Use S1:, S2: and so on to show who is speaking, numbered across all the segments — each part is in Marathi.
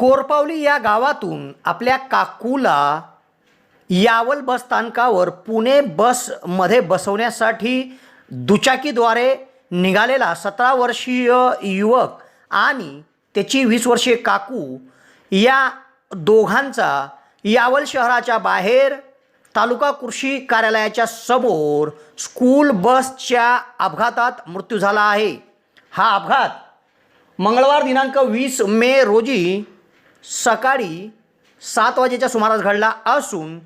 S1: कोरपावली या गावातून आपल्या काकूला यावल बस स्थानकावर पुणे बसमध्ये बसवण्यासाठी दुचाकीद्वारे निघालेला सतरा वर्षीय युवक आणि त्याची वीस वर्षीय काकू या दोघांचा यावल शहराच्या बाहेर तालुका कृषी कार्यालयाच्या समोर स्कूल बसच्या अपघातात मृत्यू झाला आहे. हा अपघात मंगळवार दिनांक वीस मे रोजी सकाळी सात वाजेच्या सुमारास घडला असून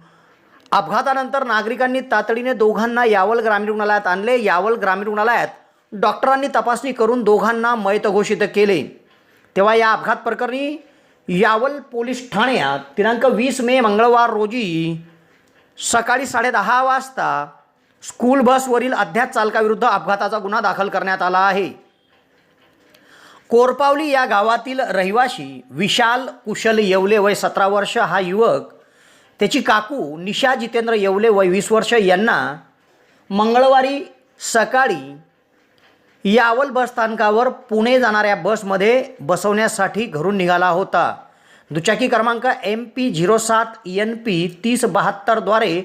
S1: अपघातानंतर नागरिकांनी तातडीने दोघांना यावल ग्रामीण रुग्णालयात आणले. यावल ग्रामीण रुग्णालयात डॉक्टरांनी तपासणी करून दोघांना मयत घोषित केले. तेव्हा या अपघात प्रकरणी यावल पोलीस ठाण्यात दिनांक वीस मे मंगळवार रोजी सकाळी साडेदहा वाजता स्कूल बसवरील अध्यात चालकाविरुद्ध अपघाताचा गुन्हा दाखल करण्यात आला आहे. कोरपावली या गावातील रहिवाशी विशाल कुशल येवले वय सतरा वर्ष हा युवक त्याची काकू निशा जितेंद्र येवले वय वीस वर्ष यांना मंगळवारी सकाळी यावल बसस्थानकावर पुणे जाणाऱ्या बसमध्ये बसवण्यासाठी घरून निघाला होता. दुचाकी क्रमांक एम पी झिरो सात एन पी तीस बहात्तरद्वारे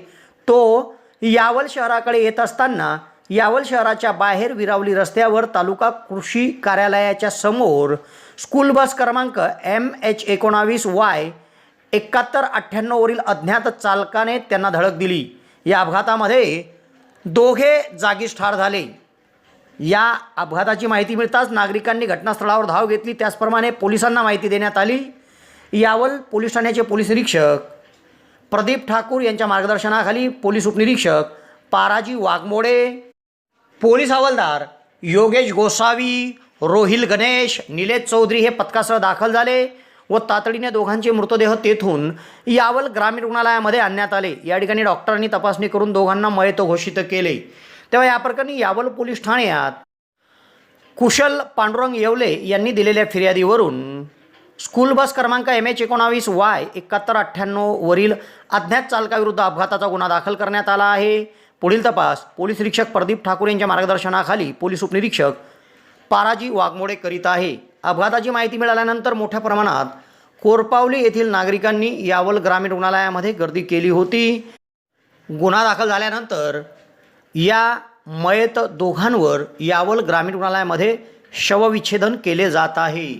S1: तो यावल शहराकडे येत असताना यावल शहराच्या बाहेर विरावली रस्त्यावर तालुका कृषी कार्यालयाच्या समोर स्कूल बस क्रमांक एम एच एकोणावीस वाय एकाहत्तर अठ्ठ्याण्णववरील अज्ञात चालकाने त्यांना धडक दिली. या अपघातामध्ये दोघे जागीच ठार झाले. या अपघाताची माहिती मिळताच नागरिकांनी घटनास्थळावर धाव घेतली. त्याचप्रमाणे पोलिसांना माहिती देण्यात आली. यावल पोलीस ठाण्याचे पोलीस निरीक्षक प्रदीप ठाकूर यांच्या मार्गदर्शनाखाली पोलीस उपनिरीक्षक पाराजी वाघमोडे पोलीस हवालदार योगेश गोसावी रोहिल गणेश निलेश चौधरी हे पथकासह दाखल झाले व तातडीने दोघांचे मृतदेह तेथून यावल ग्रामीण रुग्णालयामध्ये आणण्यात आले. या ठिकाणी डॉक्टरांनी तपासणी करून दोघांना मयत घोषित केले. तेव्हा या प्रकरणी यावल पोलीस ठाण्यात कुशल पांडुरंग येवले यांनी दिलेल्या फिर्यादीवरून स्कूल बस क्रमांक एम एच एकोणावीस वाय एकाहत्तर अठ्ठ्याण्णववरील अज्ञात चालकाविरुद्ध अपघाताचा गुन्हा दाखल करण्यात आला आहे. पुढील तपास पोलीस निरीक्षक प्रदीप ठाकूर यांच्या मार्गदर्शनाखाली पोलीस उपनिरीक्षक पाराजी वाघमोडे करीत आहे. अपघाताची माहिती मिळाल्यानंतर मोठ्या प्रमाणात कोरपावली येथील नागरिकांनी यावल ग्रामीण रुग्णालयामध्ये गर्दी केली होती. गुन्हा दाखल झाल्यानंतर या मयत दोघांवर यावल ग्रामीण रुग्णालयामध्ये शवविच्छेदन केले जात आहे.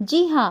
S2: जी हां